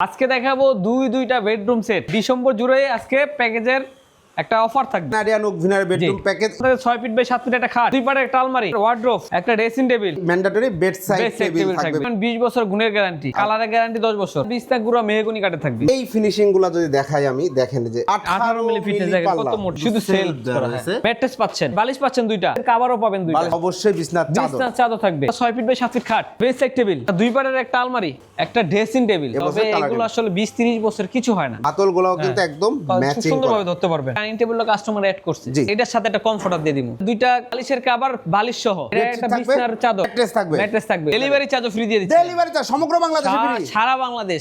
আজকে দেখাবো দুই দুইটা বেডরুম সেট ডিসেম্বর জুড়ে আজকে প্যাকেজের একটা অফার থাকবে। নারিয়ান বেডরুম প্যাকেজ আপনাদের ছয় ফিট বাই সাত ফিট একটা খাট দুই পারে একটা আলমারি ওয়ার্ড্রোপ একটা dressing table mandatory bed side table থাকবে। বিশ বছর গুণের গ্যারান্টি কালারের গ্যারান্টি দশ বছর। বিস্তা গুঁড়া মেহগুনি কাঠে থাকবে। এই ফিনিশিংগুলা যদি দেখাই আমি দেখেন যে আঠারো মিলি ফিটনেস দেখেন কত মোট। শুধু সেল ম্যাট্রেস পাচ্ছেন। বালিশ পাচ্ছেন দুইটা। কাভারও পাবেন দুইটা। অবশ্যই বিছনার চাদর। বিছনার চাদর থাকবে। ছয় ফিট বাই সাত ফিট খাট। বেস সাইড টেবিল দুই পারের একটা আলমারি একটা ড্রেসিং টেবিল তবে এগুলো আসলে বিশ তিরিশ বছর কিছু হয় না। হাতল গুলাও কিন্তু একদম খুব ম্যাচিং সুন্দরভাবে ধরতে পারবেন। ডাইনিং টেবিল কাস্টমার অ্যাড করছে। এটার সাথে একটা কমফোর্টার দিয়ে দিব। দুইটা বালিশের কাভার বালিশ সহ। একটা থাকবে, বিছনার চাদর। ম্যাট্রেস থাকবে। ম্যাট্রেস থাকবে। ডেলিভারি চার্জও ফ্রি দিয়ে দিচ্ছি। ডেলিভারি চার্জ সমগ্র বাংলাদেশে সারা বাংলাদেশ।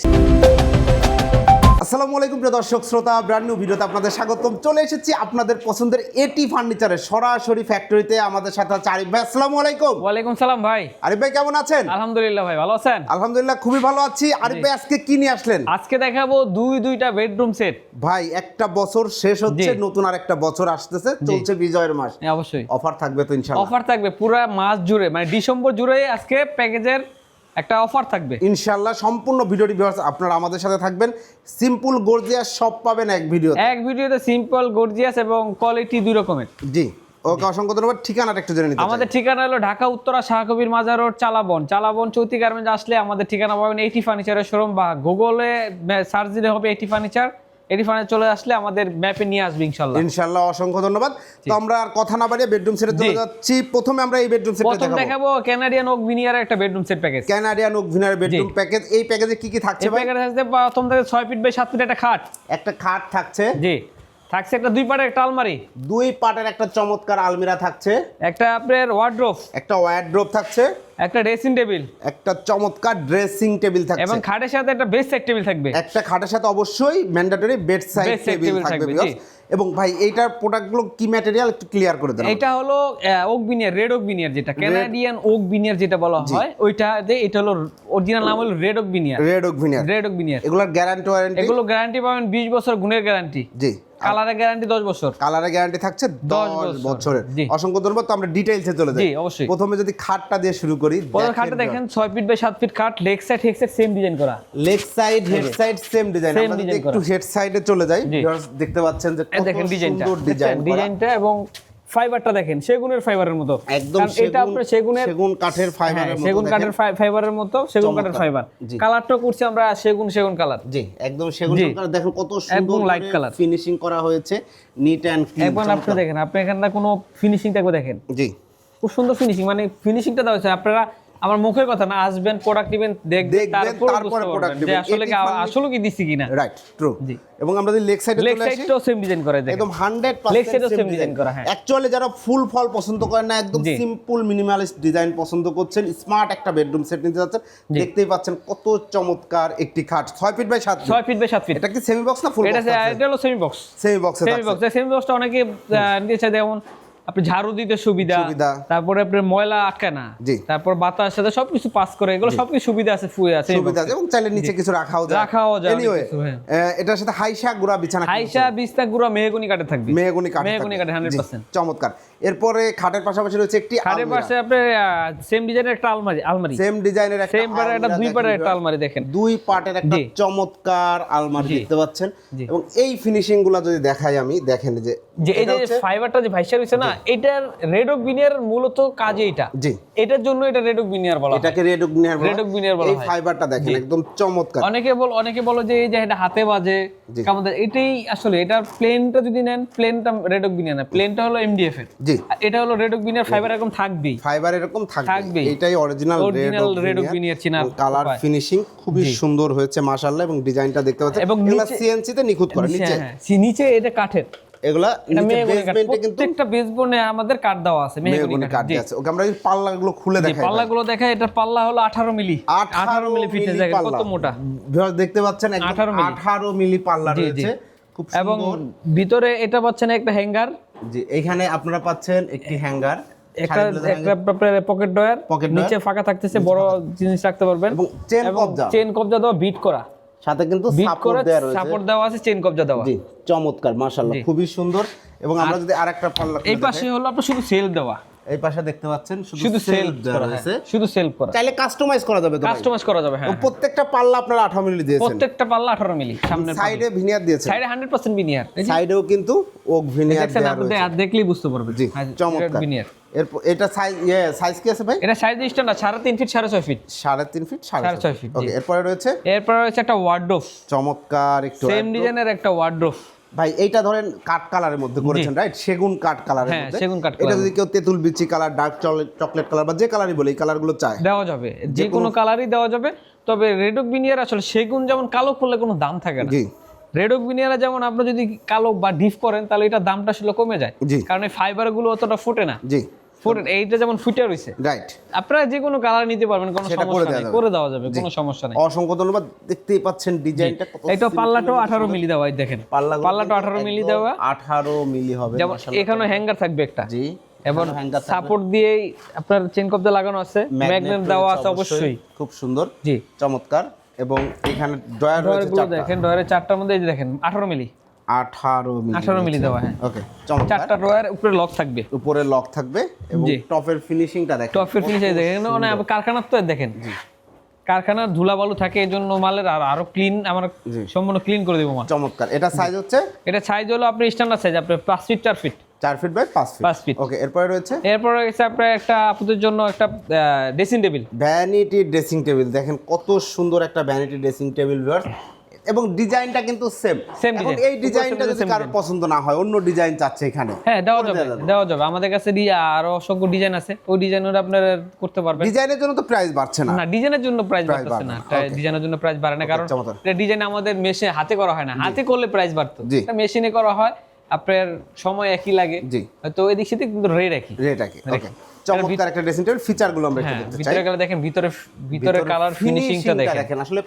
আসসালামু আলাইকুম প্রিয় দর্শক শ্রোতা ব্র্যান্ড নিউ ভিডিওতে আপনাদের স্বাগতম। চলে এসেছি আপনাদের পছন্দের এটি ফার্নিচারের সরাসরি ফ্যাক্টরিতে আমাদের সাথে আছে আরিফ ভাই। আসসালামু আলাইকুম। ওয়ালাইকুম সালাম ভাই। আরিফ ভাই কেমন আছেন? আলহামদুলিল্লাহ ভাই ভালো আছেন? আলহামদুলিল্লাহ খুবই ভালো আছি। আরিফ ভাই আজকে কি নিয়ে আসলেন? আজকে দেখাবো দুই দুইটা বেডরুম সেট ভাই একটা বছর শেষ হচ্ছে নতুন আর একটা বছর আসতেছে চলছে বিজয়ের মাস। অবশ্যই। অফার থাকবে তো ইনশাআল্লাহ। অফার থাকবে পুরো মাস জুড়ে মানে ডিসেম্বর জুড়ে আজকে প্যাকেজের একটা অফার থাকবে। ইনশাল্লাহ সম্পূর্ণ ভিডিওটি ভিউয়ার্স আপনারা আমাদের সাথে থাকবেন। সিম্পল গর্জিয়াস সব পাবেন এক ভিডিও এক ভিডিওতে সিম্পল গর্জিয়াস এবং কোয়ালিটি দুই রকমের। জি ওকে অসংখ্য ধন্যবাদ। ঠিকানাটা একটু জেনে নিতে আমাদের ঠিকানা হলো ঢাকা উত্তরা শাহকবির মাজার রোড চালাবন। চালাবন চৌতি গার্মেন্টস আসলে আমাদের ঠিকানা পাবেন এইটি ফার্নিচারের শোরুম বা গুগলে সার্চ দিলে হবে এইটি ফার্নিচার ফার্নিচার চলে আসলে আমাদের ম্যাপে নিয়ে আসবে ইনশাল্লাহ ইনশাল্লাহ অসংখ্য ধন্যবাদ। তো আমরা আর কথা না বাড়িয়ে বেডরুম সেটে চলে যাচ্ছি। প্রথমে আমরা এই বেডরুম সেটটা প্রথম দেখাবো। ক্যানাডিয়ান ওক ভিনিয়ারের একটা bedroom set package Canadian oak veneer bedroom package এই প্যাকেজে কি কি থাকছে ভাই? প্যাকেজে থাকছে প্রথম থেকে ছয় ফিট বাই সাত ফিট একটা খাট। একটা খাট থাকছে। জি। থাকছে একটা দুই পাটের একটা আলমারি। দুই পাটের একটা চমৎকার আলমিরা থাকছে। একটা আপনার ওয়ার্ড্রোপ একটা ওয়ার্ড্রোপ থাকছে। একটা ড্রেসিং টেবিল একটা চমৎকার ড্রেসিং টেবিল থাকবে এবং খাটের সাথে একটা বেস সাইড টেবিল থাকবে। একটা খাটের সাথে অবশ্যই ম্যান্ডেটরি বেড সাইড টেবিল থাকবে। এবং ভাই এইটার প্রোডাক্টগুলো কি ম্যাটেরিয়াল একটু ক্লিয়ার করে দেন এটা হলো oak veneer red oak veneer যেটা। ক্যানাডিয়ান ওক বিনিয়ার যেটা বলা হয় ওইটাতে এটা হলো অরিজিনাল নাম হলো red oak veneer red oak veneer red oak veneer এগুলোর গ্যারান্টি ওয়ারেন্টি এগুলো গ্যারান্টি পাবেন বিশ বছর গুণের গ্যারান্টি জি। কালারের গ্যারান্টি দশ বছর। কালারের গ্যারান্টি থাকছে দশ বছর। বছরের। অসংখ্য ধন্যবাদ তো আমরা ডিটেইলসে চলে যাই। জি, অবশ্যই। প্রথমে যদি খাটটা দিয়ে শুরু করি প্রথম খাটটা দেখেন ছয় ফিট বাই সাত ফিট খাট leg side head side same design করা। Leg side head side same design আমরা যদি একটু হেড সাইডে চলে যাই দেখতে পাচ্ছেন যে কত সুন্দর ডিজাইন ডিজাইনটা এবং ফাইবারটা দেখেন সেগুনের ফাইবারের মতো। একদম এটা আপনার সেগুনের সেগুন কাঠের হ্যাঁ, ফাইবারের মতো সেগুন কাঠের ফাইবারের মতো সেগুন কাঠের ফাইবার। কালারটা করছি আমরা সেগুন সেগুন কালার। জি একদম সেগুন কালার দেখেন কত সুন্দর লাইট কালার ফিনিশিং করা হয়েছে নিট এন্ড ক্লিন একবার আপনি দেখেন আপনি এখানটা কোনো ফিনিশিং থাকবে দেখেন। জি। খুব সুন্দর ফিনিশিং মানে ফিনিশিংটা দেওয়া হয়েছে। আপনারা আমার মুখের কথা না আসবেন প্রোডাক্ট নেবেন দেখবেন তারপর যে নেবেন। আসলে কি আসলে কি দিছি কিনা। Right true ji. এবং আমরা যদি লেগ সাইডে চলে আসি সাইডটাও সেম ডিজাইন করে একদম হান্ড্রেড Leg side ও same design করা, হ্যাঁ। অ্যাকচুয়ালি যারা ফুল ফল পছন্দ করেন না একদম। সিম্পল মিনিমালিস্ট ডিজাইন পছন্দ করছেন স্মার্ট একটা বেডরুম সেট নিতে যাচ্ছেন দেখতেই পাচ্ছেন কত চমৎকার একটি খাট। ছয় ফিট বাই সাত ছয় ফিট বাই সাত ফিট এটা কি সেমি বক্স না ফুল বক্স এটা হলো সেমি বক্স সেমি বক্সে সেমি বক্স সেমি বক্সটা অনেকে নিয়েছে যেমন আপনি ঝাড়ু দিতে সুবিধা। তারপরে আপনার ময়লা আটকায় না তারপর বাতাস সাথে সবকিছু পাস করে এগুলো সবকিছু সুবিধা আছে ফুয়ে আছে সুবিধা আছে এবং চাইলে নিচে কিছু রাখাও যায়। রাখাও যায় এনিওয়ে হ্যাঁ। এটার সাথে হাইসা গুড়া বিছানা হাইসা বিস্তা গুঁড়া মেহগুনি কাটে থাকবে। মেহগুনি কাঠ মেহগনি কাঠে 100% চমৎকার। এরপরে খাটের পাশাপাশি রয়েছে একটি খাটের পাশে আপনার সেম ডিজাইনের একটা আলমারি আলমারি। সেম ডিজাইনের একটা সেম পারে একটা দুই দেখেন একটা আলমারি দেখেন। দুই পার্টের একটা চমৎকার আলমারি দেখতে পাচ্ছেন। এবং এই ফিনিশিংগুলা যদি দেখাই আমি দেখেন যে যে এই যে ফাইবারটা যে ভাইসা রয়েছে না এটার রেড অফ বিনিয়ার মূলত কাজে এটা। জি। এটার জন্য এটা রেড বিনিয়ার বলা এটাকে রেড অগ্নিয়ার Red oak veneer বলা এই ফাইবারটা দেখেন একদম চমৎকার। অনেকে বল অনেকে বলো যে এই যে এটা হাতে বাজে। কেমন এটাই আসলে এটার প্লেনটা যদি নেন প্লেনটা রেড অফ বিনিয়ার না প্লেনটা হলো এমডিএফ এর। জি। এটা হলো রেড অফ বিনিয়ার ফাইবার এরকম থাকবেই। ফাইবার এরকম থাকবে। এটাই original red oak veneer colour finishing খুবই সুন্দর হয়েছে মাশাআল্লাহ এবং ডিজাইনটা দেখতে পাচ্ছেন। এবং সিএনসি তে নিখুঁত করে নিচে হ্যাঁ, হ্যাঁ। নিচে এটা কাঠের। এগুলা প্রত্যেকটা আমাদের কাঠ দেওয়া আছে মেহগনি জি। আছে ওকে আমরা পাল্লাগুলো খুলে দেখাই পাল্লাগুলো দেখা এটা পাল্লা হলো 18 মিলি। 18 মিলি দেখেন পাল্লা। কত মোটা? দেখতে পাচ্ছেন একদম 18 মিলি। 18 মিলি পাল্লা। রয়েছে। খুব এবং ভিতরে এটা পাচ্ছেন একটা হ্যাঙ্গার। জি এখানে আপনারা পাচ্ছেন একটি হ্যাঙ্গার। একটা একটা পকেট ডয়ার নিচে ফাঁকা থাকতেছে বড় জিনিস রাখতে পারবেন। এবং চেন কবজা। চেন কবজা দেওয়া বিট করা। সাথে কিন্তু সাপোর্ট দেওয়া রয়েছে। সাপোর্ট দেওয়া আছে চেন কবজা দেওয়া। জি চমৎকার মাশাআল্লাহ খুবই সুন্দর। এবং আমরা যদি আরেকটা পাল্লা এই পাশে হলো আপনার শুধু সেল দেওয়া। এই পাশে দেখতে পাচ্ছেন শুধু সেলফ করা রয়েছে। হ্যাঁ, শুধু সেলফ করা। চাইলে কাস্টমাইজ করা যাবে কাস্টমাইজ করা যাবে হ্যাঁ প্রত্যেকটা পাল্লা আপনারা আঠারো মিলি দিয়েছেন। প্রত্যেকটা পাল্লা আঠারো মিলি সামনে সাইডে ভিনিয়ার দিয়েছেন। সাইডে হান্ড্রেড পার্সেন্ট বিনিয়ার সাইডেও কিন্তু ওক ভিনিয়ার দেওয়া রয়েছে। দেখলেই বুঝতে পারবেন। জি হ্যাঁ, চমৎকার। বিনিয়ার এরপর এটা সাইজ ইয়ে সাইজ কি আছে ভাই? এটা সাইজ স্ট্যান্ডার্ড সাড়ে তিন ফিট সাড়ে ছয় ফিট সাড়ে তিন ফিট সাড়ে সাড়ে ছয় feet, ওকে এরপরে রয়েছে? এরপর রয়েছে একটা ওয়ার্ডরোব চমৎকার একটু সেম ডিজাইনের একটা ওয়ার্ডরোব ভাই এইটা ধরেন কাঠ কালারের মধ্যে করেছেন রাইট সেগুন কাঠ কালারের হ্যাঁ, মধ্যে। সেগুন কাঠ এটা যদি কেউ তেঁতুল বিচি কালার ডার্ক চকলেট কালার বা যে কালারই বলে এই কালারগুলো চায়। দেওয়া যাবে। যে কোনো কালারই দেওয়া যাবে। তবে রেডক বিনিয়ার আসলে সেগুন যেমন কালো করলে কোনো দাম থাকে না। জি। রেডক বিনিয়ারা যেমন আপনি যদি কালো বা ডিপ করেন তাহলে এটা দামটা আসলে কমে যায়। কারণ এই ফাইবারগুলো অতটা ফুটে না। জি। ফুটে এইটা যেমন ফুটে রয়েছে রাইট আপনারা যে কোনো কালার নিতে পারবেন কোনো সমস্যা নেই করে দেওয়া যাবে কোনো সমস্যা নেই। অসংখ্য ধন্যবাদ দেখতেই পাচ্ছেন ডিজাইনটা কত এইটা পাল্লাটাও এবং আঠারো সুন্দর। মিলি দেওয়া দেখেন পাল্লাগুলো পাল্লাটা কিন্তু আঠারো মিলি দেওয়া। 18 মিলি হবে যেমন এখানে হ্যাঙ্গার থাকবে একটা। জি এবং। সাপোর্ট দিয়েই আপনার চেন কবজা লাগানো আছে ম্যাগনেট দেওয়া আছে অবশ্যই খুব সুন্দর জি। চমৎকার এবং এখানে রয়েছে দেখেন ডয়ারের চারটার মধ্যে এই দেখেন আঠারো 18 মিলি। আঠারো মিলি দেওয়া হ্যাঁ। ওকে চারটা ডয়ার উপরে লক থাকবে। উপরে লক থাকবে এবং টপের ফিনিশিংটা দেখেন। টপের ফিনিশ দেখেন। মানে কারখানার তো দেখেন। কারখানার ধুলাবালু থাকে এই জন্য মালের আর আরও ক্লিন আমার সম্পূর্ণ ক্লিন করে দেবো মাল। চমৎকার। এটা সাইজ হচ্ছে? এটা সাইজ হলো আপনার স্ট্যান্ডার্ড সাইজ আপনার পাঁচ ফিট চার ফিট চার ফিট বাই পাঁচ ফিট পাঁচ feet। ওকে এরপরে রয়েছে? এরপর রয়েছে আপনার একটা আপুদের জন্য একটা dressing table vanity dressing table দেখেন কত সুন্দর একটা ভ্যানিটি ড্রেসিং টেবিল ভিউয়ার্স এবং ডিজাইনটা কিন্তু সেম Same এখন এই ডিজাইনটা যদি কারোর পছন্দ না হয় অন্য ডিজাইন চাচ্ছে এখানে। হ্যাঁ দেওয়া যাবে দেওয়া যাবে। আমাদের কাছে দিয়ে আরও অসংখ্য ডিজাইন আছে। ওই ডিজাইনের আপনারা করতে পারবেন। ডিজাইনের জন্য তো প্রাইস বাড়ছে না। না ডিজাইনের জন্য প্রাইস বাড়তেছে না. ডিজাইনের জন্য প্রাইস বাড়ে না। কারণ এটা ডিজাইন আমাদের মেশিনে হাতে করা হয় না। হাতে করলে প্রাইস বাড়তো। এটা মেশিনে করা হয় আপনার সময় একই লাগে। জি। তো ওই দিক থেকে কিন্তু রেট একই। রেট আগে ওকে চমৎকার একটা ড্রেসিং টেবিল ফিচারগুলো আমরা একটু হ্যাঁ দেখতে চাই। ভিতরে দেখেন ভিতরে ভিতরে কালার ফিনিশিংটা দেখেন। দেখেন। আসলে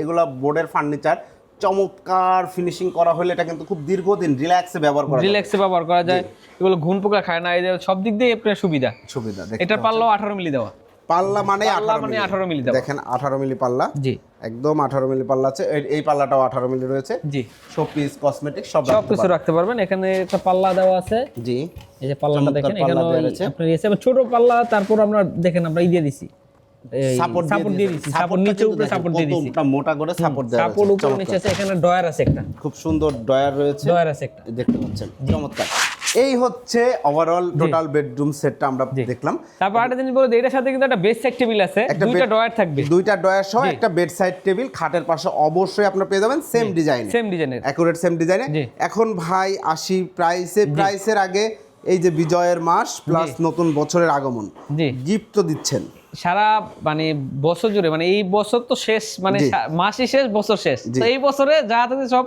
এগুলা বোর্ডের ফার্নিচার চমৎকার ফিনিশিং করা হলে এটা কিন্তু খুব দীর্ঘদিন রিল্যাক্সে ব্যবহার করা রিল্যাক্সে ব্যবহার করা যায়। এগুলো ঘুন পোকা খায় না এদের সব দিক দিয়ে আপনার সুবিধা। সুবিধা এটা পারল আঠারো মিলি দেওয়া। পাল্লা মানে পাল্লা মানে মিলি। 18 মিলি দেখেন 18 মিলি পাল্লা। জি। একদম 18 মিলি পাল্লা আছে। এই- পাল্লাটাও 18 মিলি রয়েছে। জি। শোপিস কসমেটিক সব সব রাখতে কিছু রাখতে পারবেন। এখানে একটা পাল্লা দেওয়া আছে। জি। এই যে পাল্লাটা দেখেন এখানে আপনার আবার ছোট পাল্লা তারপর আমরা দেখেন আমরা ই দিয়ে দিছি সাপোর্ট সাপোর্ট দিয়ে দিছি। সাপোর্ট নিচে উপরে সাপোর্ট দিয়ে দিছি। মোটা করে সাপোর্ট দেওয়া সাপোর্ট উপরে নিচে আছে এখানে ডয়ার আছে একটা। খুব সুন্দর ডয়ার রয়েছে। ডয়ার আছে একটা। দেখতে পাচ্ছেন। চমৎকার। এই হচ্ছে ওভারঅল টোটাল বেডরুম সেটটা আমরা দেখলাম। তারপর একটা জিনিস বলে এটার সাথে কিন্তু একটা বেড সাইড টেবিল আছে দুইটা ডয়ার থাকবে। দুইটা ডয়ার সহ একটা বেড সাইড টেবিল খাটের পাশে অবশ্যই আপনারা পেয়ে যাবেন সেম ডিজাইন সেম ডিজাইনের অ্যাকুরেট সেম ডিজাইনে এখন ভাই আসি প্রাইসে প্রাইসের আগে এই যে বিজয়ের মাস প্লাস নতুন বছরের আগমন। জি। গিফট তো দিচ্ছেন। সারা মানে বছর জুড়ে মানে এই বছর তো শেষ মানে। মাসই শেষ বছর শেষ। তো এই বছরে যা থাকে সব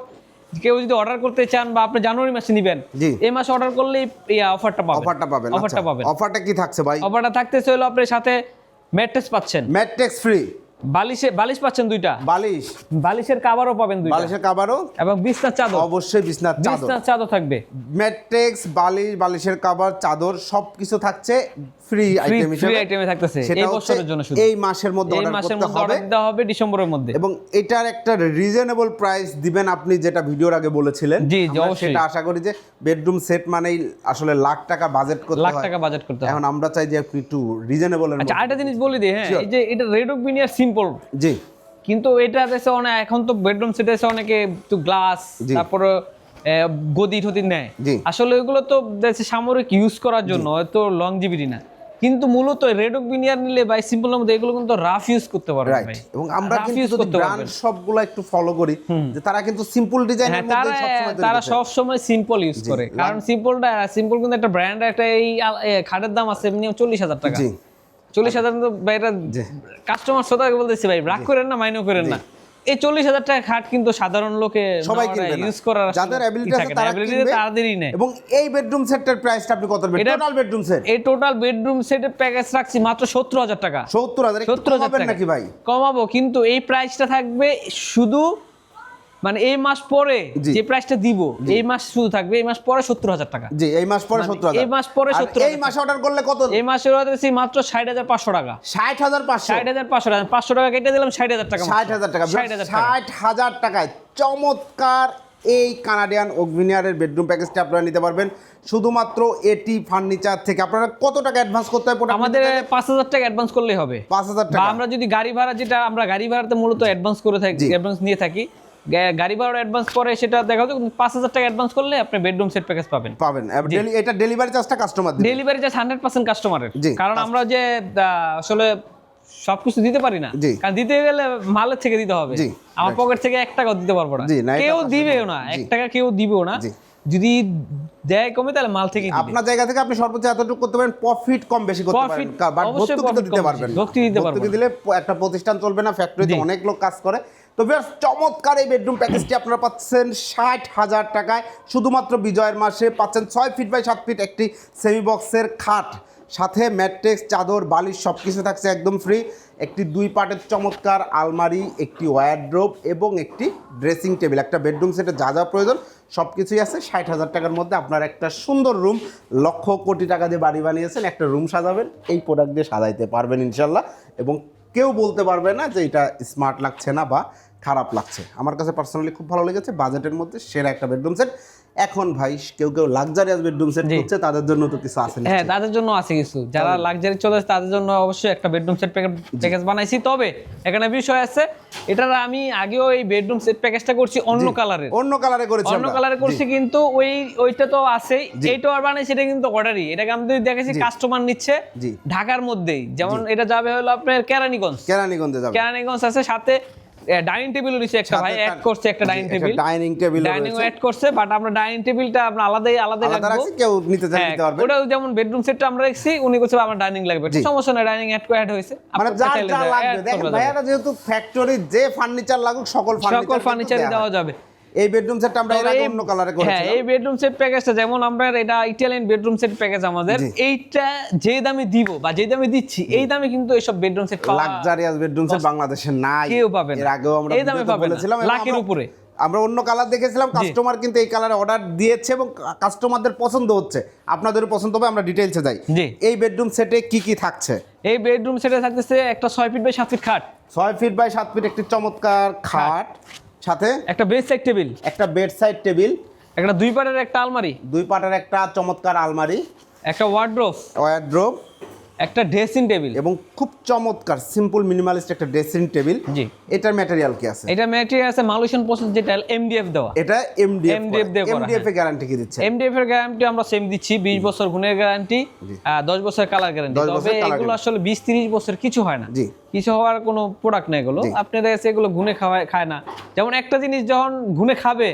কেউ যদি অর্ডার করতে চান বা আপনি জানুয়ারি মাসে নিবেন জি। এই মাসে অর্ডার করলে অফারটা পাবেন। অফারটা পাবেন। অফারটা পাবেন। অফারটা কি থাকছে ভাই? অফারটা থাকতেছে হলো আপনার সাথে ম্যাট্রেস পাচ্ছেন। ম্যাট্রেক্স ফ্রি বালিশে বালিশ পাচ্ছেন দুইটা? বালিশ। বালিশের কাভারও পাবেন দুইটা। বালিশের কাবারও এবং বিছনার চাদর। অবশ্যই বিছনার চাদর। বিছনার চাদর থাকবে। ম্যাট্রেক্স বালিশ বালিশের কাবার চাদর সবকিছু থাকছে। ফ্রি আইটেম ফ্রি হিসেবে। আইটেমে থাকতেছে। এই বছরের জন্য শুধু। এই মাসের মধ্যে অর্ডার করতে হবে। অর্ডার হবে ডিসেম্বরের মধ্যে। এবং এটার একটা রিজনেবল প্রাইস দিবেন আপনি যেটা ভিডিওর আগে বলেছিলেন। জি। সেটা আশা করি যে বেডরুম সেট মানেই আসলে লাখ টাকা বাজেট করতে লাখ টাকা বাজেট করতে এখন আমরা চাই যে একটু রিজনেবল আচ্ছা আরেকটা জিনিস বলি দিই হ্যাঁ এই যে এটা রেড অফ বিনিয়ার সিম্পল জি। কিন্তু এটা দেশে অনেক এখন তো বেডরুম সেটে এসে অনেকে একটু গ্লাস। তারপরে গদি টদি নেয়। আসলে ওইগুলো তো সামরিক ইউজ করার জন্য হয়তো লংজিভিটি না। কিন্তু মূলত রেডক বিনিয়ার নিলে বাই সিম্পল মধ্যে এগুলো কিন্তু রাফ ইউজ করতে পারবেন রাইট ভাই। এবং আমরা কিন্তু যদি ব্র্যান্ড। সবগুলো একটু ফলো করি যে তারা কিন্তু সিম্পল ডিজাইনের হ্যাঁ মধ্যে তারা সবসময় তৈরি সব সময় সিম্পল ইউজ করে। কারণ সিম্পলটা সিম্পল কিন্তু একটা ব্র্যান্ড একটা এই খাটের দাম আছে চল্লিশ হাজার টাকা। জি। চল্লিশ হাজার কিন্তু ভাই এটা কাস্টমার শ্রোতা বলতেছি ভাই রাগ করেন না মাইনেও করেন না। এই চল্লিশ হাজার টাকা খাট কিন্তু সাধারণ লোকে সবাই কিনবে। ইউজ করার যাদের অ্যাবিলিটি আছে তারা কিনবে তাদেরই নেয় এবং এই বেডরুম সেটের প্রাইসটা আপনি কত এটা- টোটাল বেডরুম সেট এই টোটাল বেডরুম সেটের প্যাকেজ রাখছি মাত্র সত্তর হাজার টাকা। সত্তর হাজার। একটু সত্তর হাজার কমাবেন টাকা। নাকি ভাই? কমাবো কিন্তু এই প্রাইসটা থাকবে শুধু মানে এই মাস পরে। যে প্রাইসটা দিব এই মাস শুধু থাকবে এই মাস পরে সত্তর হাজার টাকা। জি এই মাস পরে সত্তর মানে এই মাস পরে 70,000 এই মাসে অর্ডার করলে কত? এই মাসের অর্ডার দিচ্ছি মাত্র ষাট হাজার পাঁচশো টাকা। ষাট হাজার পাঁচশো। ষাট হাজার পাঁচশো টাকা পাঁচশো টাকা কেটে দিলাম ষাট হাজার টাকা ষাট হাজার টাকা। ষাট হাজার টাকায় চমৎকার এই কানাডিয়ান ওগভিনিয়ারের বেডরুম প্যাকেজটি আপনারা নিতে পারবেন। শুধুমাত্র এটি ফার্নিচার থেকে। আপনারা কত টাকা অ্যাডভান্স করতে product আমাদের পাঁচ হাজার টাকা অ্যাডভান্স করলেই হবে। পাঁচ হাজার টাকা। আমরা যদি গাড়ি ভাড়া যেটা আমরা গাড়ি ভাড়াতে মূলত অ্যাডভান্স করে থাকি অ্যাডভান্স নিয়ে থাকি গাড়ি ভাড়া অ্যাডভান্স পরে সেটা দেখা যাচ্ছে পাঁচ হাজার টাকা অ্যাডভান্স করলে আপনি বেডরুম সেট প্যাকেজ পাবেন। পাবেন। এটা ডেলিভারি চার্জটা কাস্টমার দেবে। ডেলিভারি চার্জ হান্ড্রেড পার্সেন্ট কাস্টমারের কারণ আমরা যে আসলে সবকিছু দিতে পারি না। কারণ দিতে গেলে মালের থেকে দিতে হবে। আমার পকেট থেকে এক টাকাও দিতে পারব না। কেউ দিবেও না। এক টাকা কেউ দিবেও না। যদি দেয় কমে তাহলে মাল থেকে আপনার জায়গা থেকে আপনি সর্বোচ্চ এতটুকু করতে পারেন প্রফিট কম বেশি করতে পারেন। বাট ভর্তুকি দিতে পারবেন। ভর্তুকি দিতে পারব ভর্তুকি দিলে একটা প্রতিষ্ঠান চলবে না ফ্যাক্টরিতে অনেক লোক কাজ করে। তো বেশ চমৎকার এই বেডরুম প্যাকেজটি আপনারা পাচ্ছেন ষাট হাজার টাকায়। শুধুমাত্র বিজয়ের মাসে পাচ্ছেন ছয় ফিট বাই সাত ফিট একটি সেমি বক্সের খাট। সাথে ম্যাট্রেক্স চাদর, বালিশ সব কিছু থাকছে একদম ফ্রি একটি দুই পার্টের চমৎকার আলমারি, একটি ওয়ারড্রোব এবং একটি ড্রেসিং টেবিল একটা বেডরুম সেটে যা যা প্রয়োজন সব কিছুই আছে। ষাট হাজার টাকার মধ্যে আপনার একটা সুন্দর রুম লক্ষ কোটি টাকা দিয়ে বাড়ি বানিয়েছেন। একটা রুম সাজাবেন, এই প্রোডাক্ট দিয়ে সাজাইতে পারবেন ইনশাল্লাহ এবং কেউ বলতে পারবে না যে এটা স্মার্ট লাগছে না বা খারাপ লাগছে। আমার কাছে পার্সোনালি খুব ভালো লেগেছে। বাজেটের মধ্যে সেরা একটা বেডরুম সেট এখন ভাই কেউ কেউ লাক্সারিয়াস বেডরুম সেট। করছে তাদের জন্য তো কিছু আছে হ্যাঁ তাদের জন্য আছে কিছু। যারা লাক্সারি চলে আসে তাদের জন্য অবশ্যই একটা বেডরুম সেট প্যাকেজ বানাইছি। তবে এখানে বিষয় আছে এটার আমি আগেও এই বেডরুম সেট প্যাকেজটা করছি অন্য কালারের অন্য কালারে করেছি অন্য। কালারে করছি কিন্তু ওই ওইটা তো আছেই। জি। এইটা আর বানাই সেটা কিন্তু অর্ডারই এটাকে আমি দেখেছি কাস্টমার নিচ্ছে ঢাকার মধ্যেই। যেমন এটা যাবে হলো আপনার কেরানীগঞ্জ। কেরানীগঞ্জে যাবে। কেরানীগঞ্জ আছে সাথে ডাইনিং টেবিল একটা ভাই অ্যাড করছে একটা dining table dining table dining add করছে বাট আমরা ডাইনিং টেবিলটা আমরা আলাদাই আলাদা রাখব। কেউ নিতে চাইলে হ্যাঁ, নিতে পারবে। ওটাও যেমন বেডরুম সেটটা আমরা রাখছি উনি করছে আমার ডাইনিং লাগবে। সমস্যা নাই ডাইনিং অ্যাড করে অ্যাড হয়েছে। মানে যা যা লাগবে। দেখেন ভাইয়ারা যেহেতু ফ্যাক্টরি যে ফার্নিচার লাগুক সকল সকল ফার্নিচার ফার্নিচারই দেওয়া যাবে। এই বেডরুম সেটটা আমরা এর আগে অন্য কালারে করেছি হ্যাঁ এই বেডরুম সেট প্যাকেজটা যেমন আমরা এটা ইটালিয়ান বেডরুম সেট প্যাকেজ আমাদের এইটা যে দামে দিব বা যে দামে দিচ্ছি এই দামে কিন্তু এইসব বেডরুম সেট পাওয়া লাক্সারিয়াস বেডরুম সেট বাংলাদেশে নাই। কেউ পাবে না। এর আগেও আমরা এই দামে ভিডিওতে পাবে না। বলেছিলাম লাখের উপরে। আমরা অন্য কালার দেখেছিলাম কাস্টমার কিন্তু এই কালারে অর্ডার দিয়েছে এবং কাস্টমারদের পছন্দ হচ্ছে। আপনাদের পছন্দ হবে আমরা ডিটেইলসে যাই। এই বেডরুম সেটে কি কি থাকছে? এই বেডরুম সেটে থাকতেছে একটা ছয় ফিট বাই সাত ফিট খাট। ছয় ফিট বাই সাত ফিট একটি চমৎকার খাট। সাথে একটা বেড সাইড টেবিল একটা বেড সাইড টেবিল একটা দুই পাটের একটা আলমারি। দুই পাটের একটা চমৎকার আলমারি একটা ওয়ার্ড্রোপ ওয়ারড্রোব একটা ড্রেসিং টেবিল এবং খুব চমৎকার সিম্পল মিনিমালিস্ট একটা ড্রেসিং টেবিল জি। এটার ম্যাটেরিয়াল কি আছে? এটা ম্যাটেরিয়াল আছে মালয়েশিয়ান প্রসেস যেটা এমডিএফ দেওয়া। এটা এমডিএফ MDF দিয়ে এমডিএফ এর গ্যারান্টি কি দিচ্ছে? এমডিএফ এর গ্যারান্টি আমরা সেম দিচ্ছি 20 বছর গুণের গ্যারান্টি 10 বছর কালার গ্যারান্টি তবে এগুলো আসলে 20 30 বছর কিছু হয় না। জি। কিছু হওয়ার কোনো প্রোডাক্ট না এগুলো। আপনাদের কাছে এগুলো গুনে খাওয়ায় খায় না। যেমন একটা জিনিস যখন গুনে খাবে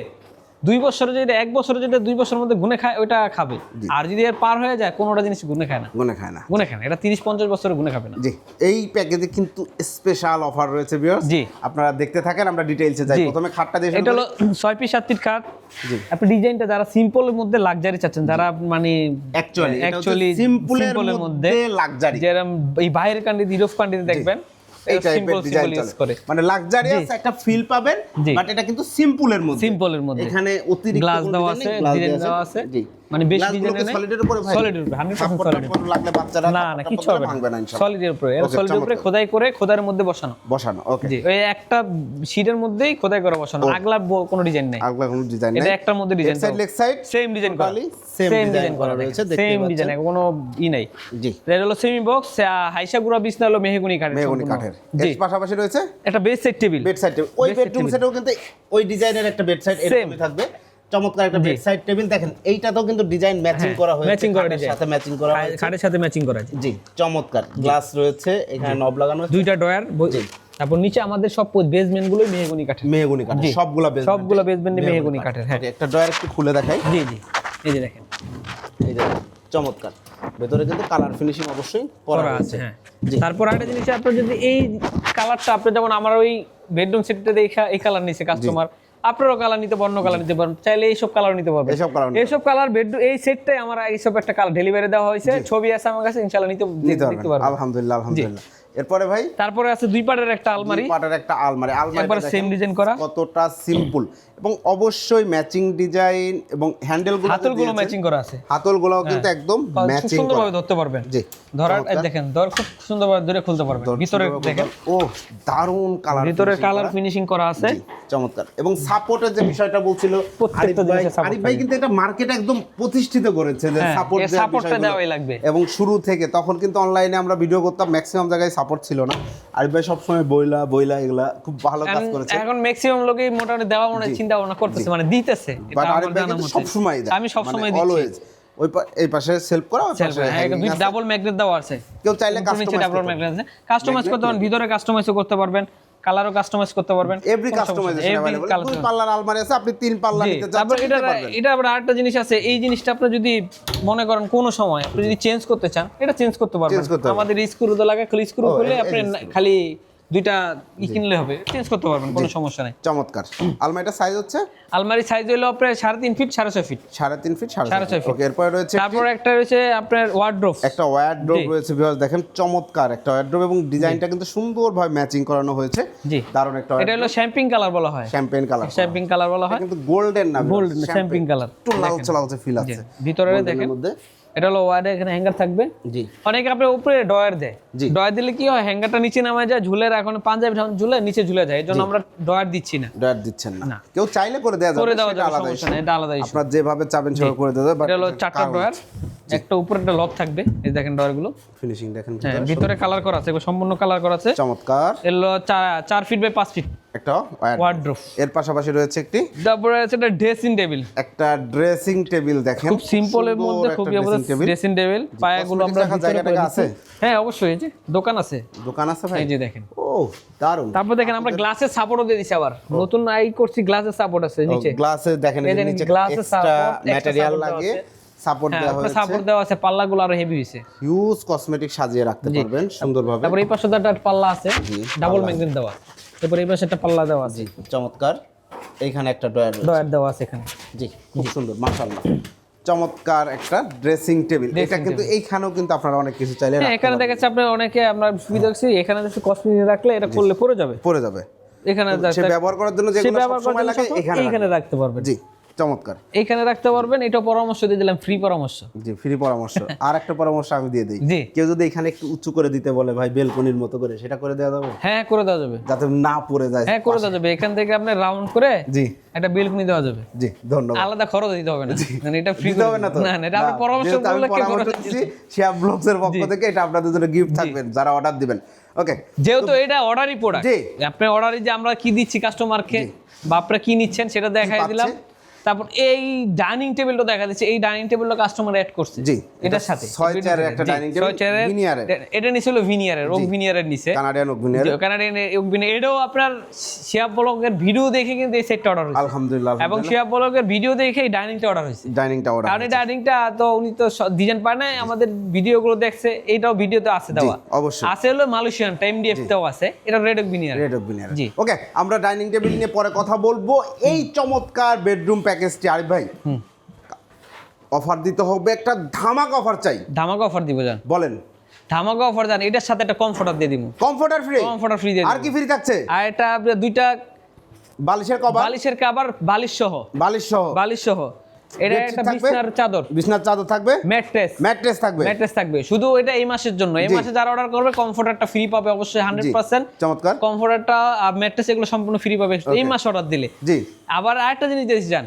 দুই বছরে যদি এক বছরে যদি দুই বছরের মধ্যে গুনে খায় ওইটা খাবে। আর যদি এর পার হয়ে যায় কোনোটা জিনিস গুনে খায় না। মনে খায় না। গুনে খায় না। এটা তিরিশ পঞ্চাশ বছরে গুনে খাবে না। জি। এই প্যাকেজে কিন্তু স্পেশাল অফার রয়েছে ভিউয়ার্স জি। আপনারা দেখতে থাকেন আমরা ডিটেইলসে যাই। প্রথমে খাটটা দিয়ে এটা হলো ছয় পিস সাত পিস কাঠ জি। আপনি ডিজাইনটা যারা সিম্পলের মধ্যে লাক্সারি চাচ্ছেন যারা মানে অ্যাকচুয়ালি অ্যাকচুয়ালি সিম্পলের মধ্যে লাক্সারি যেরকম এই বাইরের কান্ট্রি ইউরোপ কান্ট্রিতে দেখবেন এই টাইপের ডিজাইন করে। মানে লাক্সারিয়াস একটা ফিল পাবেন বাট এটা কিন্তু সিম্পলের মধ্যে। সিম্পলের মধ্যে। এখানে অতিরিক্ত গ্লাস দেওয়া আছে ডিজাইন দেওয়া আছে। জি। মানে বেশি সলিডের উপরে ভাই সলিডের উপরে 100% সলিড লাগলে বাচ্চারা না না কিছু হবে ভাঙবে না ইনশাআল্লাহ সলিডের উপরে Okay, সলিডের উপরে খোদাই করে খোদার মধ্যে বসানো। বসানো ওকে জি ওই একটা শীটের মধ্যেই খোদাই করে বসানো। আগলা ব- কোনো ডিজাইন নাই। আগলা কোনো ডিজাইন এটা নেই। একটার মধ্যে design side leg side same design করা। সেম ডিজাইন করা রয়েছে, দেখতেই সেম ডিজাইন কোনো ই নাই। জি। এটা হলো সেমি বক্স হাইসা গুড়া বিছনা হলো মেহগুনি কাঠের মেহগনি। কাঠের। এর পাশাপাশি রয়েছে একটা bed set table bedside table ওই বেডরুম। সেটেও কিন্তু ওই ডিজাইনের একটা বেড সাইড এরকমই থাকবে। চমৎকার একটা বেড সাইড টেবিল দেখেন এইটাতেও কিন্তু ডিজাইন ম্যাচিং করা হয়েছে। ম্যাচিং করা ডিজাইন সাথে ম্যাচিং করা হয়েছে। খাটের সাথে ম্যাচিং করা আছে। জি চমৎকার। গ্লাস রয়েছে এখানে নব লাগানো আছে। দুইটা ডয়ার তারপর নিচে আমাদের সব বেসমেন্ট গুলোই মেহগুনি কাঠের। মেহগনি কাঠের সবগুলা বেসমেন্ট সবগুলো বেসমেন্টে মেহগুনি কাঠের। হ্যাঁ। একটা ড্রয়ার একটু খুলে দেখাই। জি জি। এই যে দেখেন। এই যে চমৎকার। ভেতরে কিন্তু কালার ফিনিশিং অবশ্যই করা আছে হ্যাঁ। তারপর আরেকটা জিনিস আপনার যদি এই কালারটা আপনি যেমন আমার ওই বেডরুম সেটটা দেখা এই কালার নিছে কাস্টমার আপনারও কালার নিতে অন্য কালার নিতে পারেন চাইলে এইসব কালার নিতে পারবেন। এইসব কালার এইসব কালার বেডরুম এই সেটটাই আমার এইসব একটা কালার ডেলিভারি দেওয়া হয়েছে। ছবি আছে আমার কাছে ইনশাআল্লাহ নিতে নিতে পারবেন। আলহামদুলিল্লাহ আলহামদুলিল্লাহ। এরপরে ভাই? তারপরে আছে দুই পাটের একটা আলমারি। দুই পাটের একটা আলমারি। আলমারি একবার same design করা। কতটা সিম্পল এবং অবশ্যই ম্যাচিং ডিজাইন এবং হ্যান্ডেলগুলো হাতলগুলো ম্যাচিং করা আছে। হাতলগুলোও কিন্তু একদম খুব ম্যাচিং সুন্দরভাবে ধরতে পারবেন। জি ধরার দেখেন ধর খুব সুন্দরভাবে ধরে খুলতে পারবেন। ভিতরে দেখেন। ও দারুণ কালার ভিতরে কালার ফিনিশিং করা। আছে। চমৎকার। এবং সাপোর্টের যে বিষয়টা বলছিল প্রত্যেকটা জিনিসে support আরিফ ভাই কিন্তু এটা মার্কেট একদম প্রতিষ্ঠিত করেছে যে হ্যাঁ, সাপোর্ট এর support-টা দেওয়াই লাগবে। এবং শুরু থেকে তখন কিন্তু অনলাইনে আমরা ভিডিও করতাম ম্যাক্সিমাম জায়গায় সাপোর্ট ছিল না। আরিফ ভাই সবসময় বইলা বইলা এগুলা খুব ভালো কাজ করেছে। এখন ম্যাক্সিমাম লোকই মোটামুটি দেওয়া মনে চিন্তা ভাবনা করতেছে মানে দিতেছে। বাট আরিফ ভাই কিন্তু। সবসময় দেয়। আমি সবসময় দিচ্ছি। অলওয়েজ ওই এই পাশে সেলফ করা ওই পাশে দুই ডাবল ম্যাগনেট দেওয়া আছে। কেউ চাইলে কাস্টমাইজ ডাবল ম্যাগনেট আছে। কাস্টমাইজ করতে পারবেন ভিতরে কাস্টমাইজও করতে পারবেন। কালারও কাস্টমাইজ করতে পারবেন এভরি কোনো সমস্যা নেই। কাস্টমাইজেশন Every अवेलेबल colour- দুই পাল্লার আলমারি আছে আপনি তিন পাল্লা জি, নিতে তারপর চাচ্ছেন এটা নিতে পারবেন এটা আবার আরেকটা জিনিস আছে এই জিনিসটা আপনি যদি মনে করেন কোনো সময় আপনি যদি চেঞ্জ করতে চান এটা চেঞ্জ করতে পারবেন Change করতে পারবেন। আমাদের স্ক্রু তো লাগে খালি স্ক্রু ও, খুলে এই- এই আপনি যে না- খালি দুইটা কিনলে হবে চেঞ্জ করতে পারবেন কোনো সমস্যা নেই। চমৎকার। আলমারিটার সাইজ হচ্ছে? আলমারি সাইজ হলো আপনার সাড়ে তিন ফিট সাড়ে ছয় ফিট সাড়ে তিন ফিট সাড়ে ছয় ফিট এরপরে রয়েছে তারপর একটা রয়েছে আপনার ওয়ার্ড্রোপ একটা ওয়ারড্রোব জি। রয়েছে ভিউয়ার্স দেখেন চমৎকার একটা ওয়ারড্রোব এবং ডিজাইনটা কিন্তু সুন্দরভাবে ম্যাচিং করানো হয়েছে। জি। দারুণ একটা এটা হলো শ্যাম্পিং কালার বলা হয়। শ্যাম্পেন কালার শ্যাম্পিং কালার বলা হয়। কিন্তু গোল্ডেন না গোল্ড শ্যাম্পিং কালার একটু লালচে লালচে ফিল আছে। ভিতরে দেখেন। মধ্যে। এটা হলো ওয়ার্ডে এখানে হ্যাঙ্গার থাকবে। জি। অনেকে আপনার উপরে ডয়ার দেয়। জি। ডয়ার দিলে কি হয়? হ্যাঙ্গারটা নিচে নামা যায় ঝুলে এখন পাঞ্জাবি যখন ঝুলে নিচে ঝুলে যায়। এর জন্য আমরা ডয়ার দিচ্ছি না। ডয়ার দিচ্ছেন না। কেউ চাইলে করে দেওয়া যাবে করে দেওয়া যাবে আলাদা। নেই এটা আলাদা ইস্যু আপনার যেভাবে চাবেন সেভাবে করে দেওয়া যাবে এটা হলো চারটা ডয়ার একটা উপরে একটা লক থাকবে এই দেখেন ডয়ারগুলো। ফিনিশিং দেখেন হ্যাঁ ভিতরে। কালার করা আছে সম্পূর্ণ কালার করা আছে। চমৎকার। চার- চার ফিট বাই পাঁচ ফিট একটা। ওয়ার্ড্রোপ এর পাশাপাশি রয়েছে একটি তারপরে আছে একটা ড্রেসিং টেবিল একটা ড্রেসিং টেবিল দেখেন। খুব সিম্পলের সুন্দর মধ্যে ড্রেসিং টেবিল পায়াগুলো আমরা রাখার ভিতরে জায়গা করে টায়গা দিচ্ছি। আছে? হ্যাঁ অবশ্যই এই যে দোকান আছে। দোকান আছে ভাই। এই যে দেখেন। ও দারুণ তারপর দেখেন আমরা গ্লাসের সাপোর্টও দিয়ে দিছি আবার। নতুন আই করছি গ্লাসের সাপোর্ট আছে নিচে। গ্লাসে দেখেন নিচে এর support, extra ম্যাটেরিয়াল আছে। সাপোর্ট হ্যাঁ দেওয়া হয়েছে। সাপোর্ট দেওয়া আছে পাল্লাগুলো আরও হেভি হয়েছে। হিউজ কসমেটিক সাজিয়ে রাখতে পারবেন সুন্দরভাবে। তারপর এই পাশে একটা পাল্লা আছে ডাবল ম্যাগনেট দেওয়া। তারপর এই পাশে একটা পাল্লা দেওয়া আছে। চমৎকার। এইখানে একটা ডয়ার ডয়ার দেওয়া আছে এখানে। জি খুব সুন্দর মাশাআল্লাহ। চমৎকার একটা ড্রেসিং টেবিল এটা কিন্তু এইখানেও কিন্তু আপনারা অনেক কিছু চাইলে হ্যাঁ এখানে পারবেন। দেখাচ্ছে আপনি অনেকে আমরা সুবিধা হচ্ছে এখানে দেখছি কসমেটিক রাখলে এটা করলে পড়ে যাবে। পড়ে যাবে। এখানে সে ব্যবহার করার জন্য যে যেগুলো সময় লাগে এখানে রাখতে পারবে জি। চমৎকার। এইখানে রাখতে পারবেন এটা পরামর্শ দিয়ে দিলাম ফ্রি পরামর্শ। জি ফ্রি পরামর্শ। আর একটা পরামর্শ আমি দিয়ে দিই। কেউ যদি এখানে একটু উঁচু করে দিতে বলে ভাই বেলকনির মতো করে সেটা করে দেওয়া যাবে? হ্যাঁ করে দেওয়া যাবে। যাতে না পড়ে যায় হ্যাঁ করে দেওয়া যাবে। এখান থেকে আপনি রাউন্ড করে জি। একটা বেলকুনি দেওয়া যাবে। জি ধন্যবাদ। আলাদা খরচ দিতে হবে না। মানে এটা ফ্রি হবে না তো? না এটা আপনি পরামর্শ যেহেতু করলে কে পরামর্শ করে দিচ্ছি শিয়া ব্লগসের পক্ষ থেকে এটা আপনাদের জন্য গিফট থাকবেন যারা অর্ডার দিবেন। ওকে যেহেতু এটা অর্ডারই প্রোডাক্ট। আপনি অর্ডারই যে আমরা কি দিচ্ছি কাস্টমারকে বা আপনারা কি নিচ্ছেন সেটা দেখাই দিলাম। তারপর এই ডাইনিং টেবিলটা দেখা দিচ্ছে এই ডাইনিং টেবিলটা কাস্টমার অ্যাড করছে। জি, এটার সাথে। ছয় চেয়ারের একটা dining table, ছয় চেয়ারের veneer-এর। এটা নিচে হলো ভিনিয়ারের ওক ভিনিয়ারের নিচে কানাডিয়ান ওভেনের কানাডিয়ান এটাও আপনার শিয়াব ব্লগের ভিডিও দেখে কিন্তু এই সেটটা অর্ডার হয়েছে। আলহামদুলিল্লাহ এবং শিয়াব ব্লগের ভিডিও দেখে এই ডাইনিংটা অর্ডার হয়েছে। ডাইনিংটা অর্ডার কারণ এই ডাইনিংটা তো উনি তো ডিজাইন পায় না আমাদের ভিডিওগুলো দেখছে এইটাও ভিডিওতে আছে দেওয়া। অবশ্যই। আছে হলো মালয়েশিয়ান টাইম ডিএফ তেও আছে এটা রেড অফ ভিনিয়ার রেড ওভেনের জি। ওকে আমরা ডাইনিং টেবিল নিয়ে পরে কথা বলব। এই চমৎকার বেডরুম প্যাকেজটি আরিফ ভাই অফার দিতে হবে একটা ধামাক অফার চাই। ধামাকা অফার দিব জান। বলেন। ধামাকা অফার জান এটার সাথে একটা কমফোর্টার দিয়ে দিব কমফোর্টার ফ্রি কমফোর্টার ফ্রি দিয়ে আর কি ফ্রি থাকছে? আর এটা দুইটা বালিশের কভার বালিশের কাবার বালিশ সহ। বালিশ সহ। বালিশ সহ। এটা একটা বিছনার চাদর। বিছনার চাদর থাকবে? ম্যাট্রেস ম্যাট্রেস থাকবে? ম্যাট্রেস থাকবে। শুধু এটা এই মাসের জন্য। এই মাসে যারা অর্ডার করবে কমফোর্টারটা ফ্রি পাবে অবশ্যই হান্ড্রেড জি পার্সেন্ট চমৎকার। কমফোর্টারটা আর ম্যাট্রেস এগুলো সম্পূর্ণ ফ্রি পাবে। এই মাসে অর্ডার দিলে। জি। আবার আরেকটা জিনিস দিয়েছি জান।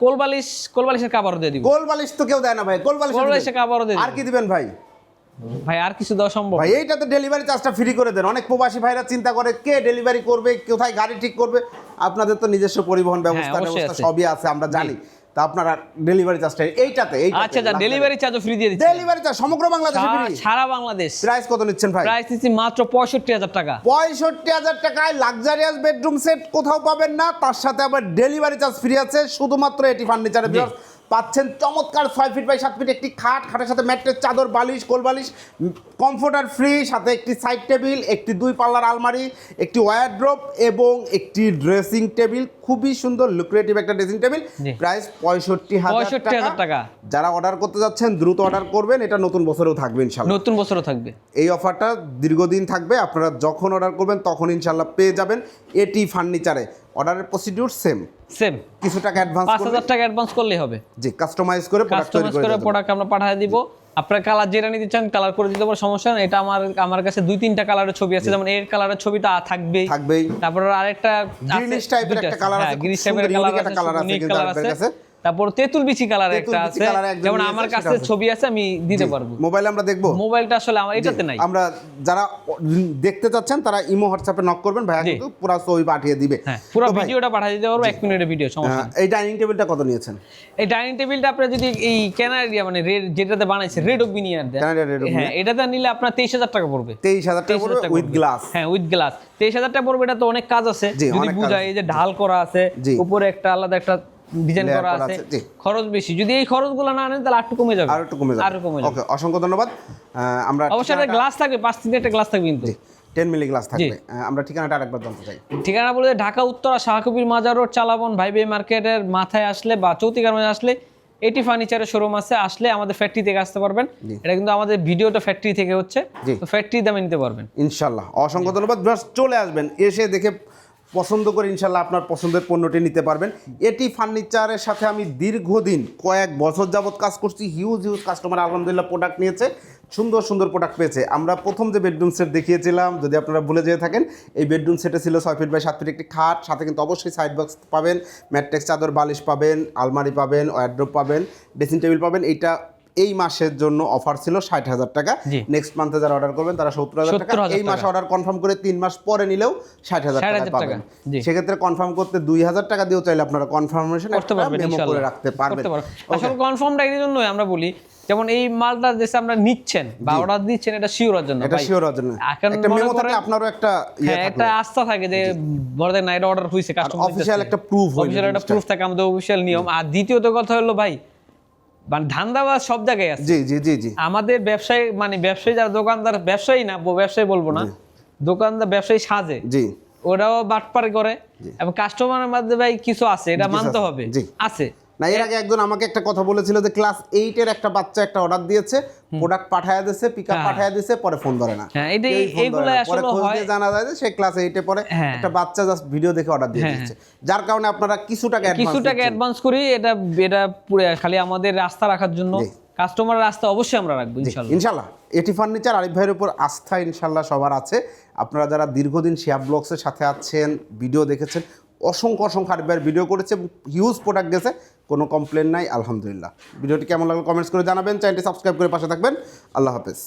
কোলবালিশ কোলবালিশের কাবারও দিয়ে দিব। গোল বালিশ তো কেউ দেয় না ভাই গোল বালিশ কোলবালিশের কাবারও দিয়ে আর কি দিবেন ভাই? ভাই আর কিছু দেওয়া সম্ভব ভাই এইটাতে ডেলিভারি চার্জটা ফ্রি করে দেন। অনেক প্রবাসী ভাইরা চিন্তা করে কে ডেলিভারি করবে কোথায় গাড়ি ঠিক করবে? আপনাদের তো নিজস্ব পরিবহন ব্যবস্থা হ্যাঁ, ব্যবস্থা সবই আছে আমরা জানি। তা আপনারা ডেলিভারি চার্জটা এইটাতে এই আচ্ছা আচ্ছা ডেলিভারি চার্জও ফ্রি দিয়ে দিচ্ছি। ডেলিভারি চার্জ সমগ্র বাংলাদেশে ফ্রি সারা বাংলাদেশ। প্রাইস কত নিচ্ছেন ভাই? প্রাইস নিচ্ছি মাত্র পঁয়ষট্টি হাজার টাকা। পঁয়ষট্টি হাজার টাকায় লাক্সারিয়াস বেডরুম সেট কোথাও পাবেন না তার সাথে আবার ডেলিভারি চার্জ ফ্রি আছে শুধুমাত্র এটি ফার্নিচারের পাচ্ছেন চমৎকার ছয় ফিট বাই সাত ফিট একটি খাট খাটের সাথে ম্যাট্রেস চাদর বালিশ কোল বালিশ কমফোর্টার ফ্রি সাথে একটি সাইড টেবিল একটি দুই পাল্লার আলমারি একটি ওয়ারড্রপ এবং একটি ড্রেসিং টেবিল খুবই সুন্দর লুক্রেটিভ একটা ড্রেসিং টেবিল প্রাইস পঁয়ষট্টি হাজার পঁয়ষট্টি হাজার টাকা। যারা অর্ডার করতে যাচ্ছেন দ্রুত অর্ডার করবেন। এটা নতুন বছরেও থাকবে ইনশাল্লাহ নতুন বছরও থাকবে। এই অফারটা দীর্ঘদিন থাকবে। আপনারা যখন অর্ডার করবেন তখন ইনশাল্লাহ পেয়ে যাবেন। এটি ফার্নিচারে অর্ডারের প্রসিডিউর সেম সেম কিছু টাকা অ্যাডভান্স পাঁচ করবে হাজার টাকা অ্যাডভান্স করলেই হবে। জি কাস্টমাইজ করে প্রোডাক্ট তৈরি কাস্টমাইজ করে প্রোডাক্ট আমরা পাঠিয়ে দিব। আপনার কালার যেটা নিতে চান কালার করে দিতে পারো সমস্যা নেই। এটা আমার আমার কাছে দুই তিনটা কালারের ছবি আছে। যেমন এর কালারের ছবিটা থাকবেই। থাকবেই। তারপর আরেকটা গ্রিনিশ টাইপের একটা কালার আছে, গ্রিনিশ টাইপের কালার আছে colour আছে তারপর তেঁতুল বিচি কালার একটা আছে। যেমন আমার কাছে ছবি আছে আমি দিতে পারব। মোবাইল আমরা দেখব। মোবাইলটা আসলে আমার এটাতে নাই। আমরা যারা দেখতে চাচ্ছেন তারা ইমো হোয়াটসঅ্যাপে নক করবেন। ভাইয়া কিন্তু পুরো ছবি পাঠিয়ে দিবে। হ্যাঁ পুরো ভিডিওটা পাঠিয়ে দিতে পারব এক মিনিটের ভিডিও সমস্যা এই ডাইনিং টেবিলটা কত নিয়েছেন? এই ডাইনিং টেবিলটা আপনার যদি এই ক্যানারিয়া মানে রেড যেটাতে বানাইছে রেড অফ বিনিয়ার হ্যাঁ এটাতে নিলে আপনার তেইশ হাজার টাকা পড়বে। তেইশ হাজার টাকা পড়বে উইথ গ্লাস হ্যাঁ উইথ গ্লাস তেইশ হাজার টাকা পড়বে এটা তো অনেক কাজ আছে। যদি বুঝায় এই যে ঢাল করা আছে উপরে একটা আলাদা একটা ডিজাইন করা আছে খরচ বেশি। যদি এই খরচগুলো না আনেন তাহলে কমে যাবে। আর একটু কমে যাবে। আরও কমে যাবে। ওকে অসংখ্য ধন্যবাদ। আমরা অবশ্যই একটা গ্লাস থাকবে পাঁচ তিনটে একটা গ্লাস থাকবে কিন্তু। টেন মিলি গ্লাস থাকবে। আমরা ঠিকানাটা আরেকবার জানতে চাই। ঠিকানা বলে ঢাকা উত্তরা শাহকবির মাজার রোড চালাবন ভাইবে মার্কেটের মাথায় আসলে বা চৌতি মাঝে আসলে এটি ফার্নিচারের শোরুম আছে। আসলে আমাদের ফ্যাক্টরি থেকে আসতে পারবেন। এটা কিন্তু আমাদের ভিডিওটা ফ্যাক্টরি থেকে হচ্ছে। তো ফ্যাক্টরি দামে নিতে পারবেন। ইনশাল্লাহ। অসংখ্য ধন্যবাদ। চলে আসবেন। এসে দেখে পছন্দ করে ইনশাল্লাহ আপনার পছন্দের পণ্যটি নিতে পারবেন। এটি ফার্নিচারের সাথে আমি দীর্ঘদিন, কয়েক বছর যাবত কাজ করছি হিউজ হিউজ কাস্টমার আলহামদুলিল্লাহ প্রোডাক্ট নিয়েছে, সুন্দর সুন্দর প্রোডাক্ট পেয়েছে। আমরা প্রথম যে বেডরুম সেট দেখিয়েছিলাম, যদি আপনারা ভুলে যেয়ে থাকেন, এই বেডরুম সেটে ছিল ছয় ফিট বাই সাত ফিট একটি খাট, সাথে কিন্তু অবশ্যই সাইড বক্স পাবেন, ম্যাট্রেক্স, চাদর, বালিশ পাবেন, আলমারি পাবেন ওয়ার্ড্রোপ পাবেন ড্রেসিং টেবিল পাবেন। এইটা এই মাসের জন্য অফার ছিল ষাট হাজার টাকা। নেক্সট মান্থে যারা অর্ডার করবেন তারা সত্তর হাজার টাকা। এই মাসে অর্ডার কনফার্ম করে তিন মাস পরে নিলেও ষাট হাজার টাকা। পাবেন সেক্ষেত্রে কনফার্ম করতে দুই হাজার টাকা দিয়েও চাইলে আপনারা কনফার্মেশন মেমো করে রাখতে পারবেন। আসলে কনফার্মটা এই জন্যই আমরা বলি যেমন এই মালটা যে আমরা নিচ্ছেন বা অর্ডার দিচ্ছেন এটা শিওরের জন্য এটা শিওর হওয়ার জন্য। এখন একটা মেমো করেন- আপনারও একটা ইয়ে হ্যাঁ একটা আস্থা থাকে যে বড় না এটা অর্ডার হয়েছে কাস্টমার অফিসিয়াল একটা প্রুফ অফিসিয়াল একটা প্রুফ থাকে আমাদের অফিসিয়াল নিয়ম। আর দ্বিতীয়ত কথা হলো ভাই মানে ধান্দাবাজ সব জায়গায় আছে। জি জি জি জি। আমাদের ব্যবসায়ী মানে ব্যবসায়ী যারা দোকানদার ব্যবসায়ী না ব্যবসায়ী বলব না দোকানদার ব্যবসায়ী সাজে। জি। ওরাও বাটপার করে এবং কাস্টমারের মধ্যে ভাই কিছু আছে এটা মানতে হবে। আছে। না এর আগে একজন আমাকে একটা কথা বলেছিল যে ক্লাস এইটের একটা বাচ্চা একটা অর্ডার দিয়েছে প্রোডাক্ট পাঠায় দিয়েছে পিক আপ হ্যাঁ। পাঠায় দিয়েছে পরে ফোন ধরে না। হ্যাঁ। পরে খোঁজ দিয়ে জানা যায় যে সে ক্লাস এইটে পরে হ্যাঁ। একটা বাচ্চা জাস্ট ভিডিও দেখে অর্ডার দিয়ে দিচ্ছে। যার কারণে আপনারা কিছু টাকা কিছু টাকা অ্যাডভান্স করি এটা এটা পুরো খালি আমাদের রাস্তা রাখার জন্য। জি। কাস্টমারের রাস্তা অবশ্যই আমরা রাখব ইনশাল্লাহ। ইনশাল্লাহ। এটি ফার্নিচার আরিফ ভাইয়ের উপর আস্থা ইনশাল্লাহ সবার আছে। আপনারা যারা দীর্ঘদিন শিয়াব ব্লগসের সাথে আছেন ভিডিও দেখেছেন অসংখ্য অসংখ্য আরিফ ভাইয়ের ভিডিও করেছে হিউজ প্রোডাক্ট গেছে কোনো কমপ্লেন নাই, আলহামদুলিল্লাহ। ভিডিওটি কেমন লাগল কমেন্টস করে জানাবেন চ্যানেলটি সাবস্ক্রাইব করে পাশে থাকবেন। আল্লাহ হাফেজ।